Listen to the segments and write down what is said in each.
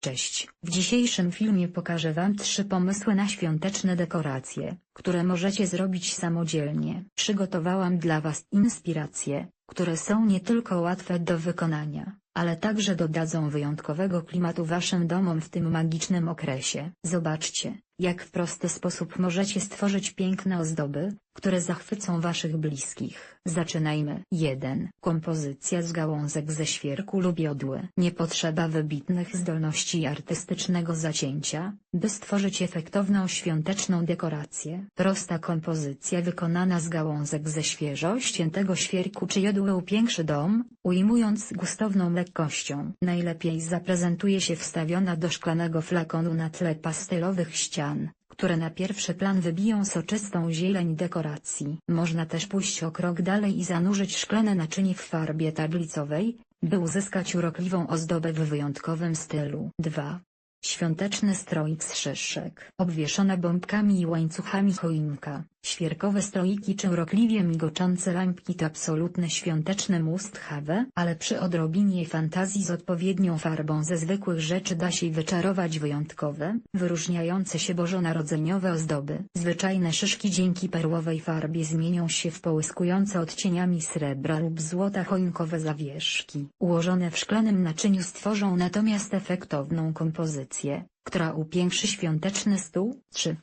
Cześć. W dzisiejszym filmie pokażę Wam trzy pomysły na świąteczne dekoracje, które możecie zrobić samodzielnie. Przygotowałam dla Was inspiracje, które są nie tylko łatwe do wykonania, ale także dodadzą wyjątkowego klimatu Waszym domom w tym magicznym okresie. Zobaczcie, jak w prosty sposób możecie stworzyć piękne ozdoby, które zachwycą Waszych bliskich. Zaczynajmy. 1. Kompozycja z gałązek ze świerku lub jodły. Nie potrzeba wybitnych zdolności artystycznego zacięcia, by stworzyć efektowną świąteczną dekorację. Prosta kompozycja wykonana z gałązek ze świeżo ściętego świerku czy jodły upiększy dom, ujmując gustowną lekkością. Najlepiej zaprezentuje się wstawiona do szklanego flakonu na tle pastelowych ścian które na pierwszy plan wybiją soczystą zieleń dekoracji. Można też pójść o krok dalej i zanurzyć szklane naczynie w farbie tablicowej, by uzyskać urokliwą ozdobę w wyjątkowym stylu. 2. Świąteczny stroik z szyszek. Obwieszona bombkami i łańcuchami choinka, świerkowe stroiki czy urokliwie migoczące lampki to absolutne świąteczne must have, ale przy odrobinie fantazji z odpowiednią farbą ze zwykłych rzeczy da się wyczarować wyjątkowe, wyróżniające się bożonarodzeniowe ozdoby. Zwyczajne szyszki dzięki perłowej farbie zmienią się w połyskujące odcieniami srebra lub złota choinkowe zawieszki. Ułożone w szklanym naczyniu stworzą natomiast efektowną kompozycję, która upiększy świąteczny stół. 3.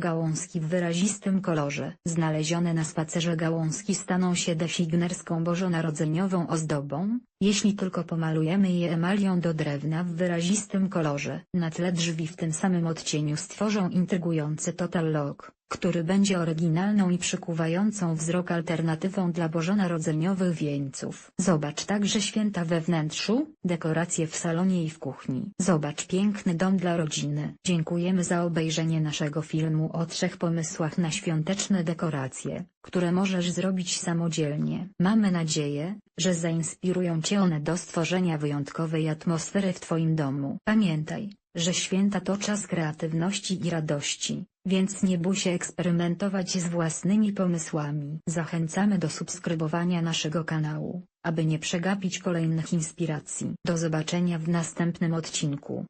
Gałązki w wyrazistym kolorze. Znalezione na spacerze gałązki staną się designerską bożonarodzeniową ozdobą, jeśli tylko pomalujemy je emalią do drewna w wyrazistym kolorze. Na tle drzwi w tym samym odcieniu stworzą intrygujący total look, który będzie oryginalną i przykuwającą wzrok alternatywą dla bożonarodzeniowych wieńców. Zobacz także święta we wnętrzu, dekoracje w salonie i w kuchni. Zobacz piękny dom dla rodziny. Dziękujemy za obejrzenie naszego filmu o trzech pomysłach na świąteczne dekoracje, które możesz zrobić samodzielnie. Mamy nadzieję, że zainspirują Cię one do stworzenia wyjątkowej atmosfery w Twoim domu. Pamiętaj, że święta to czas kreatywności i radości, więc nie bój się eksperymentować z własnymi pomysłami. Zachęcamy do subskrybowania naszego kanału, aby nie przegapić kolejnych inspiracji. Do zobaczenia w następnym odcinku.